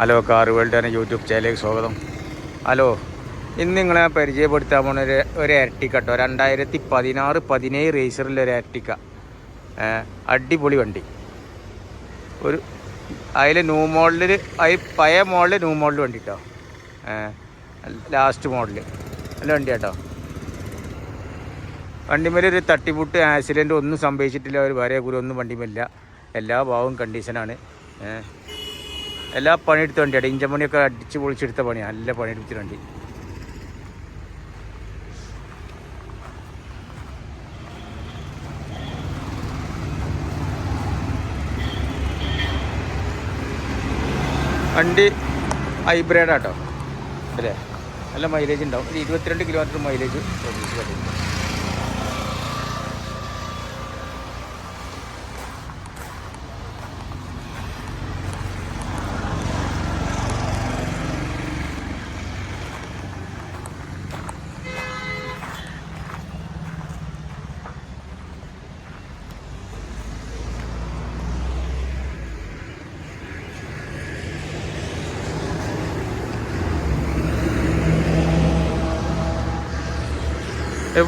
Hello car world YouTube ചാനലിലേക്ക് സ്വാഗതം. Hello ഇന്ന് നിങ്ങളെ പരിചയപ്പെടുത്താൻ പോണ ഒരു ഒരു ഇരട്ടിക്ക കേട്ടോ രണ്ടായിരത്തി പതിനാറ് പതിനേഴ് റേസറിലെ ഒരു ഇരട്ടിക്ക. അടിപൊളി വണ്ടി. ഒരു അതിൽ ന്യൂ മോഡലിൽ അതിൽ പഴയ മോഡൽ ന്യൂ മോഡൽ വണ്ടി കേട്ടോ ലാസ്റ്റ് മോഡൽ നല്ല വണ്ടി കേട്ടോ വണ്ടിമേൽ ഒരു തട്ടിമുട്ട് ആക്സിഡന്റ് ഒന്നും സംഭവിച്ചിട്ടില്ല. ഒരു വരെ കൂടി ഒന്നും വണ്ടിമേലില്ല. എല്ലാ ഭാവവും കണ്ടീഷനാണ് എല്ലാ പണിയെടുത്ത വണ്ടിയാണ് ഇഞ്ചമണിയൊക്കെ അടിച്ച് പൊളിച്ചെടുത്ത പണിയാണ് നല്ല പണിയെടുത്ത വണ്ടി. വണ്ടി ഹൈബ്രിഡ് ആട്ടോ അല്ലേ? നല്ല മൈലേജ് ഉണ്ടാവും. ഒരു ഇരുപത്തിരണ്ട് കിലോമീറ്റർ മൈലേജ് പ്രതീക്ഷിച്ചു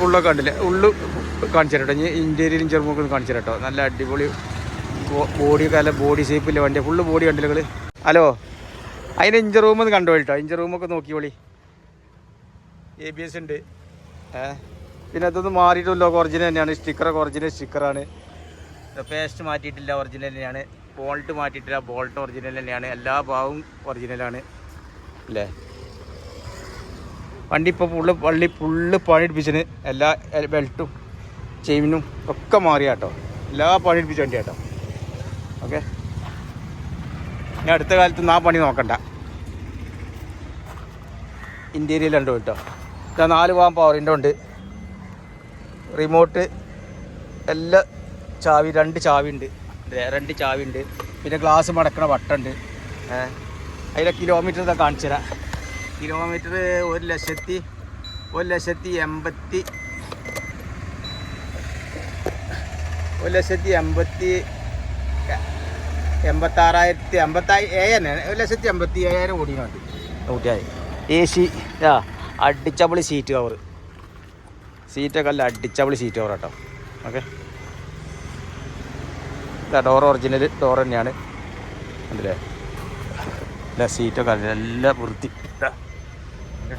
ഫുള്ളൊക്കെ കണ്ടില്ല? ഉള്ളു കാണിച്ചു തരട്ടോ. ഇനി ഇന്റീരിയലും ചെറുമുക്കും കാണിച്ചു തരട്ടോ. നല്ല അടിപൊളി ബോഡി നല്ല ബോഡി ഷേപ്പില്ല വണ്ടി ഫുള്ള് ബോഡി കണ്ടില്ല നിങ്ങൾ ഹലോ? അതിന്റെ ഇഞ്ചർ റൂം ഒന്ന് കണ്ടോ കേട്ടോ ഇഞ്ചർ റൂമൊക്കെ നോക്കിയോളി എ ബി എസ് ഉണ്ട്. ഏ? പിന്നെ അതൊന്നും മാറിയിട്ടില്ല. ഒറിജിനൽ തന്നെയാണ്. സ്റ്റിക്കറൊക്കെ ഒറിജിനൽ സ്റ്റിക്കറാണ് പേസ്റ്റ് മാറ്റിയിട്ടില്ല. ഒറിജിനൽ തന്നെയാണ്. ബോൾട്ട് മാറ്റിയിട്ടില്ല. ബോൾട്ട് ഒറിജിനൽ തന്നെയാണ്. എല്ലാ ഭാഗവും ഒറിജിനലാണ് അല്ലേ വണ്ടി ഇപ്പോൾ ഫുള്ള് വള്ളി ഫുള്ള് പണിയെടുപ്പിച്ചിന് എല്ലാ ബെൽറ്റും ചെയിനും ഒക്കെ മാറിയാട്ടോ. എല്ലാ പണിയെടുപ്പിച്ച വണ്ടി കേട്ടോ ഓക്കെ ഇനി അടുത്ത കാലത്ത് ആ പണി നോക്കണ്ട. ഇന്റീരിയലുണ്ട് കേട്ടോ. ഇതാ നാല് പോകാൻ പവറിന്റെ ഉണ്ട്. റിമോട്ട് എല്ലാ ചാവി രണ്ട് ചാവി ഉണ്ട്. രണ്ട് ചാവി ഉണ്ട്. പിന്നെ ഗ്ലാസ് മടക്കണ വട്ടുണ്ട് അതിലെ കിലോമീറ്റർ ഇതാ കാണിച്ചു തരാം കിലോമീറ്റർ ഒരു ലക്ഷത്തി ഒരു ലക്ഷത്തി എൺപത്തി ഒരു ലക്ഷത്തി എൺപത്തി എൺപത്താറായിരത്തി എൺപത്തായി ഏഴന്നെ ഒരു ലക്ഷത്തി എൺപത്തി ഏഴായിരം ഓടിയുണ്ട് ഊട്ടിയായി എ സി. ആ അടിച്ചപൊളി സീറ്റ് കവർ സീറ്റൊക്കെ അല്ല അടിച്ചപൊളി സീറ്റ് കവർ കേട്ടോ ഓക്കെ ഡോർ ഒറിജിനൽ ഡോർ തന്നെയാണ്. അല്ലേ അല്ല സീറ്റൊക്കെ നല്ല വൃത്തി. ഇതാ.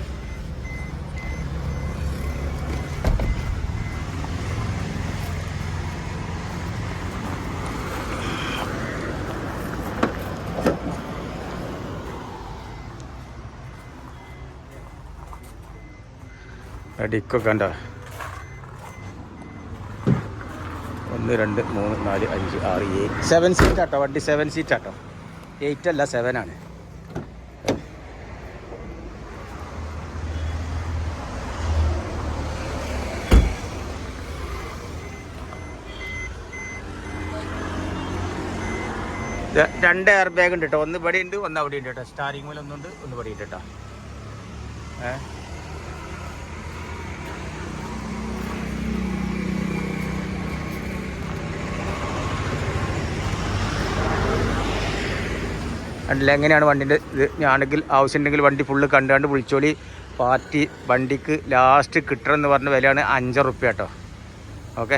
ഡിക്കൊക്കെ ഉണ്ടോ ഒന്ന് രണ്ട് മൂന്ന് നാല് അഞ്ച് ആറ് ഏഴ്. സെവൻ സീറ്റ് ആട്ടോ വണ്ടി സെവൻ സീറ്റ് ആട്ടോ. എയ്റ്റ് അല്ല സെവൻ ആണ്. രണ്ട് എയർ ബാഗ് ഉണ്ട് കേട്ടോ ഒന്ന് ഇവിടെ ഉണ്ട് ഒന്ന് അവിടെ ഉണ്ട് കേട്ടോ സ്റ്റാറിംഗ് മൂലം ഒന്നുണ്ട് ഒന്ന് ഇവിടെ ഉണ്ട് കേട്ടോ അല്ല എങ്ങനെയാണ് വണ്ടിന്റെ ഇത്? ഞാനെങ്കിൽ ആവശ്യമുണ്ടെങ്കിൽ വണ്ടി ഫുള്ള് കണ്ടുകൊണ്ട് വിളിച്ചോളി. പാർട്ടി വണ്ടിക്ക് ലാസ്റ്റ് കിട്ടണമെന്ന് പറഞ്ഞ വിലയാണ് അഞ്ചറുപ്യ കേട്ടോ ഓക്കെ